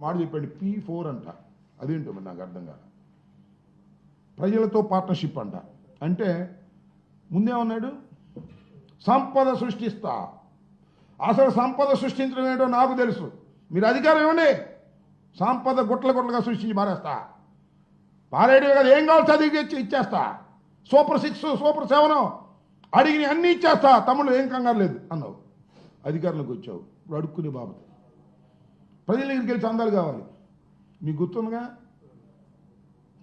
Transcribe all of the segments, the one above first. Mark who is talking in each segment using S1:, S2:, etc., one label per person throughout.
S1: మాట చెప్పాడు P four అంట. అదేంటో మరి నాకు అర్థం కాదు. ప్రజలతో పార్ట్నర్షిప్ అంట. అంటే ముందేమన్నాడు? సంపద సృష్టిస్తా. అసలు సంపద సృష్టించడం ఏంటో నాకు తెలుసు. మీరు అధికారం ఇవ్వండి. సంపద గుట్ల గుట్లగా సృష్టించి మారేస్తా పారేడు కదా ఏం కావాల్సి అది ఇచ్చేస్తా. సూపర్ సిక్స్ సూపర్ సెవెన్ అడిగిన అన్నీ ఇచ్చేస్తా. తమ్ముడు ఏం కంగారు లేదు అన్నావు. అధికారంలోకి వచ్చావు. ఇప్పుడు అడుక్కునే బాబు ప్రజల దగ్గరికి వెళ్ళి చందాలు కావాలి. మీకు గుర్తుందిగా?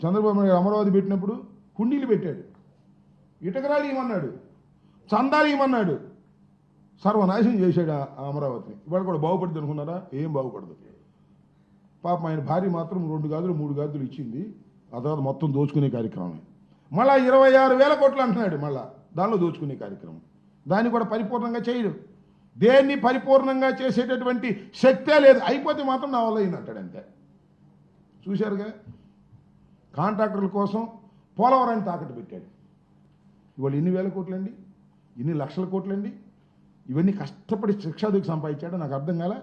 S1: చంద్రబాబు నాయుడు అమరావతి పెట్టినప్పుడు హుండీలు పెట్టాడు. ఇటకరాలు ఇవ్వన్నాడు చందాలు ఇవ్వన్నాడు సర్వనాశనం చేశాడు ఆ ఆ అమరావతిని. ఇవాళ కూడా బాగుపడుతుంది అనుకున్నారా? ఏం బాగుపడదు. పాపం ఆయన భార్య మాత్రం రెండు గాజులు మూడు గాజులు ఇచ్చింది. ఆ తర్వాత మొత్తం దోచుకునే కార్యక్రమం మళ్ళా ఇరవై ఆరు వేల కోట్లు అంటున్నాడు మళ్ళా. దానిలో దోచుకునే కార్యక్రమం. దాన్ని కూడా పరిపూర్ణంగా చేయడు. దేన్ని పరిపూర్ణంగా చేసేటటువంటి శక్తే లేదు. అయిపోతే మాత్రం నా వల్ల అయింది అంతే. చూశారుగా కాంట్రాక్టర్ల కోసం పోలవరాన్ని తాకట్టు పెట్టాడు. ఇవాళ ఎన్ని వేల కోట్లండి ఎన్ని లక్షల కోట్లండి ఇవన్నీ కష్టపడి శిక్షాదికి సంపాదించాడా? నాకు అర్థం కాల?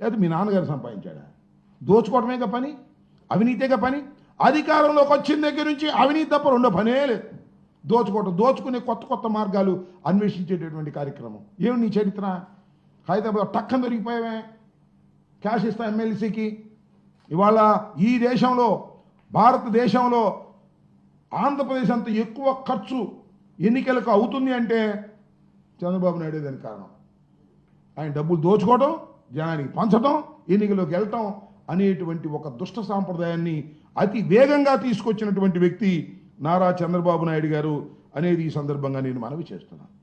S1: లేదా మీ నాన్నగారు సంపాదించాడా? దోచుకోవటమేగా పని? అవినీతిగా పని? అధికారంలోకి వచ్చిన దగ్గర నుంచి అవినీతి తప్ప రెండో పనే లేదు. దోచుకోవటం దోచుకునే కొత్త కొత్త మార్గాలు అన్వేషించేటటువంటి కార్యక్రమం. ఏమి నీ చరిత్ర? హైదరాబాద్ టక్కన దొరికిపోయావే క్యాష్ ఇస్తా ఎమ్మెల్సీకి. ఇవాళ ఈ దేశంలో భారతదేశంలో ఆంధ్రప్రదేశ్ అంత ఎక్కువ ఖర్చు ఎన్నికలకు అవుతుంది అంటే చంద్రబాబు నాయుడు దానికి కారణం. ఆయన డబ్బులు దోచుకోవడం జనానికి పంచడం ఎన్నికలోకి వెళ్ళటం అనేటువంటి ఒక దుష్ట సాంప్రదాయాన్ని అతి వేగంగా తీసుకొచ్చినటువంటి వ్యక్తి నారా చంద్రబాబు నాయుడు గారు అనేది ఈ సందర్భంగా నేను మనవి చేస్తున్నాను.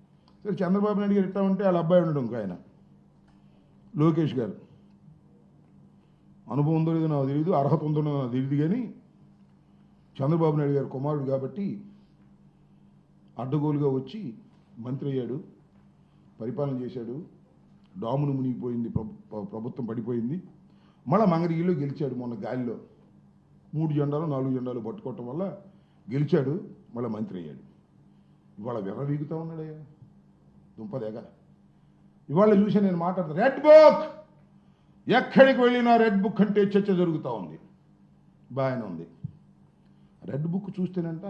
S1: సరే చంద్రబాబు నాయుడు గారు ఎట్లా ఉంటే వాళ్ళ అబ్బాయి ఉండడం ఇంకో ఆయన. లోకేష్ గారు. అనుభవం ఉందో లేదో నాకు తెలియదు అర్హత ఉందో లేదో నాకు తెలియదు కానీ చంద్రబాబు నాయుడు గారు కుమారుడు కాబట్టి అడ్డగోలుగా వచ్చి మంత్రి అయ్యాడు పరిపాలన చేశాడు. డామును మునిగిపోయింది ప్ర- ప్రభుత్వం పడిపోయింది. మళ్ళీ మంగరిగిలో గెలిచాడు మొన్న గాలిలో. మూడు జెండాలు నాలుగు జెండాలు పట్టుకోవటం వల్ల గెలిచాడు మళ్ళీ మంత్రి అయ్యాడు. ఇవాళ విర్రవీగుతా ఉన్నాడయ్యా. దుంపదేగ ఇవాళ చూసి నేను మాట్లాడతాను రెడ్ బుక్ ఎక్కడికి వెళ్ళినా రెడ్ బుక్ అంటే చర్చ జరుగుతూ ఉంది. బాగానే ఉంది. రెడ్ బుక్ చూస్తేనంట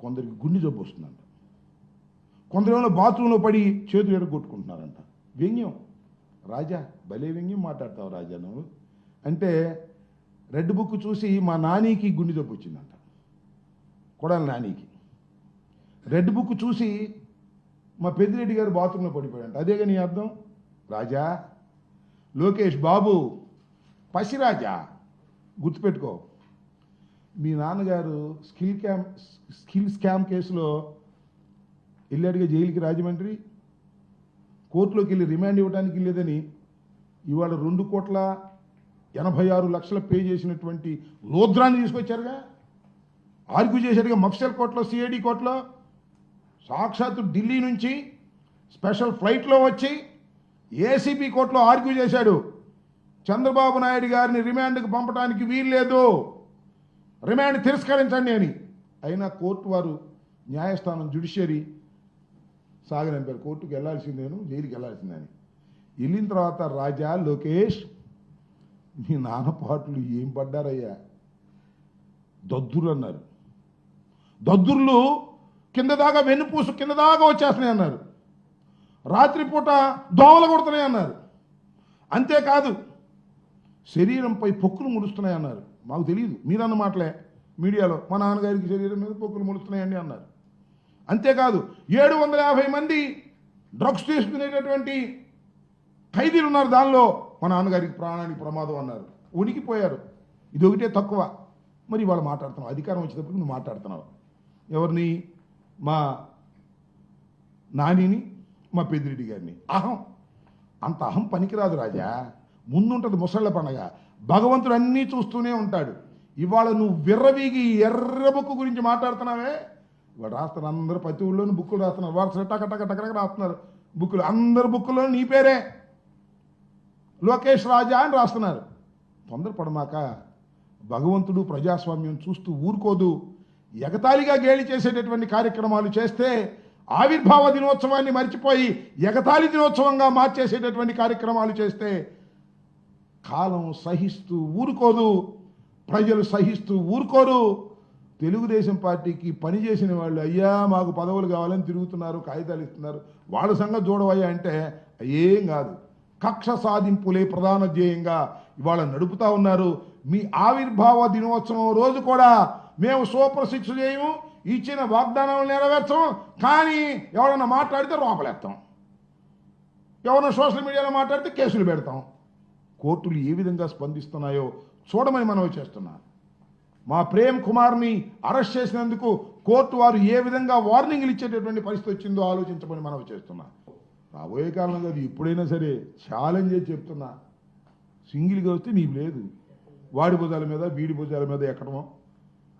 S1: కొందరికి గుండె జబ్బు వస్తుందంట. కొందరేమో బాత్రూంలో పడి చేతులు ఎరగొట్టుకుంటున్నారంట. వ్యంగ్యం. రాజా భలే వ్యంగ్యం మాట్లాడతావు రాజా నువ్వు. అంటే రెడ్ బుక్ చూసి మా నానికి గుండె జబ్బు వచ్చిందంట. కొడాలి నానికి. రెడ్ బుక్ చూసి మా పెద్దిరెడ్డి గారు బాత్రూంలో పడిపోయాడంట. అదేగా నీ అర్థం? రాజా లోకేష్ బాబు పసిరాజా గుర్తుపెట్టుకో. మీ నాన్నగారు స్కిల్ క్యామ్ స్కిల్ స్కామ్ కేసులో వెళ్ళాడుగా జైలుకి రాజమండ్రి కోర్టులోకి వెళ్ళి రిమాండ్ ఇవ్వడానికి లేదని ఇవాళ రెండు కోట్ల ఎనభై ఆరు లక్షల పే చేసినటువంటి లోద్రాన్ని తీసుకొచ్చారుగా? ఆర్గ్యూ చేశాడుగా మఫ్సల్ కోర్టులో సిఐడి కోర్టులో. సాక్షాత్తు ఢిల్లీ నుంచి స్పెషల్ ఫ్లైట్లో వచ్చి ఏసీబీ కోర్టులో ఆర్గ్యూ చేశాడు. చంద్రబాబు నాయుడు గారిని రిమాండ్కి పంపడానికి వీల్లేదు. రిమాండ్ తిరస్కరించండి అని. అయినా కోర్టు వారు న్యాయస్థానం జుడిషియరీ సాగనంపారు కోర్టుకు వెళ్ళాల్సిందేను జైలుకి వెళ్ళాల్సిందని వెళ్ళిన తర్వాత రాజా లోకేష్ మీ నాన్న పాటలు ఏం పడ్డారయ్యా? దద్దురు అన్నారు దద్దుర్లు కింద దాకా వెన్నుపూసు కింద దాకా వచ్చేస్తున్నాయి అన్నారు. రాత్రిపూట దోమలు కొడుతున్నాయి అన్నారు. అంతేకాదు శరీరంపై పొక్కులు ముడుస్తున్నాయి అన్నారు. మాకు తెలియదు మీరన్న మాటలే మీడియాలో. మా నాన్నగారికి శరీరం మీద పొక్కులు ముడుస్తున్నాయండి అన్నారు. అంతేకాదు ఏడు వందల యాభై మంది డ్రగ్స్ తీసుకునేటటువంటి ఖైదీలు ఉన్నారు దానిలో. మా నాన్నగారికి ప్రాణానికి ప్రమాదం అన్నారు. ఉనికిపోయారు. ఇది ఒకటే తక్కువ. మరి వాళ్ళు మాట్లాడుతున్నావు అధికారం వచ్చేటప్పుడు నువ్వు మాట్లాడుతున్నావు. ఎవరిని? మా నానిని మా పెద్దిరెడ్డి గారిని. అహం! అంత అహం పనికిరాదు రాజా. ముందుంటుంది ముసళ్ళ పండగ. భగవంతుడు అన్నీ చూస్తూనే ఉంటాడు. ఇవాళ నువ్వు విర్రవీగి ఎర్ర బుక్కు గురించి మాట్లాడుతున్నావే? ఇవాడు రాస్తున్నారు అందరు ప్రతి ఊళ్ళోనూ బుక్కులు రాస్తున్నారు. వారు టక టక టక టక రాస్తున్నారు. బుక్కులు. అందరు బుక్కులో నీ పేరే. లోకేష్ రాజా అని రాస్తున్నారు. తొందరపడమాక భగవంతుడు ప్రజాస్వామ్యం చూస్తూ ఊరుకోదు. ఎగతాళిగా గేలి చేసేటటువంటి కార్యక్రమాలు చేస్తే ఆవిర్భావ దినోత్సవాన్ని మర్చిపోయి ఎగతాళి దినోత్సవంగా మార్చేసేటటువంటి కార్యక్రమాలు చేస్తే కాలం సహిస్తూ ఊరుకోదు ప్రజలు సహిస్తూ ఊరుకోరు. తెలుగుదేశం పార్టీకి పనిచేసిన వాళ్ళు అయ్యా మాకు పదవులు కావాలని తిరుగుతున్నారు కాగితాలు ఇస్తున్నారు వాళ్ళ సంగతి చూడవయ్యా అంటే ఏం కాదు. కక్ష సాధింపులే ప్రధాన ధ్యేయంగా ఇవాళ నడుపుతా ఉన్నారు. మీ ఆవిర్భావ దినోత్సవం రోజు కూడా మేము సూపర్ సిక్స్ చేయము ఇచ్చిన వాగ్దానాలు నెరవేర్చము కానీ ఎవరైనా మాట్లాడితే రూపలేస్తాం ఎవరైనా సోషల్ మీడియాలో మాట్లాడితే కేసులు పెడతాం. కోర్టులు ఏ విధంగా స్పందిస్తున్నాయో చూడమని మనవి చేస్తున్నా. మా ప్రేమ్ కుమార్ని అరెస్ట్ చేసినందుకు కోర్టు వారు ఏ విధంగా వార్నింగ్లు ఇచ్చేటటువంటి పరిస్థితి వచ్చిందో ఆలోచించమని మనవి చేస్తున్నా. రాబోయే కాలం కాదు ఎప్పుడైనా సరే ఛాలెంజ్ చెప్తున్నా. సింగిల్గా వస్తే నీకు లేదు. వాడి భుజాల మీద వీడి భుజాల మీద ఎక్కడమో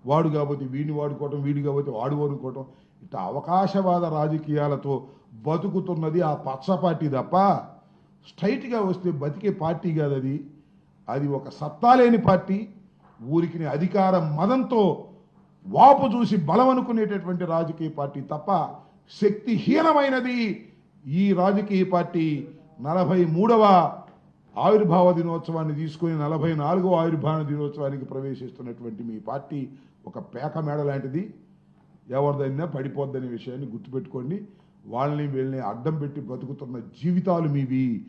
S1: వాడు కాబట్టి వీడిని వాడుకోవటం వీడు కాబట్టి వాడు వాడుకోవటం. ఇట్లా అవకాశవాద రాజకీయాలతో బతుకుతున్నది ఆ పచ్చ పార్టీ తప్ప స్ట్రైట్గా వస్తే బతికే పార్టీ కాదు అది. అది ఒక సత్తా లేని పార్టీ. ఊరికి అధికార మదంతో వాపు చూసి బలం అనుకునేటటువంటి రాజకీయ పార్టీ తప్ప శక్తిహీనమైనది ఈ రాజకీయ పార్టీ నలభై మూడవ ఆవిర్భావ దినోత్సవాన్ని తీసుకుని నలభై నాలుగవ ఆవిర్భావ దినోత్సవానికి ప్రవేశిస్తున్నటువంటి మీ పార్టీ ఒక పేక మేడ లాంటిది. ఎవరిదైనా పడిపోద్దనే విషయాన్ని గుర్తుపెట్టుకోండి. వాళ్ళని వీళ్ళని అడ్డం పెట్టి బతుకుతున్న జీవితాలు మీవి.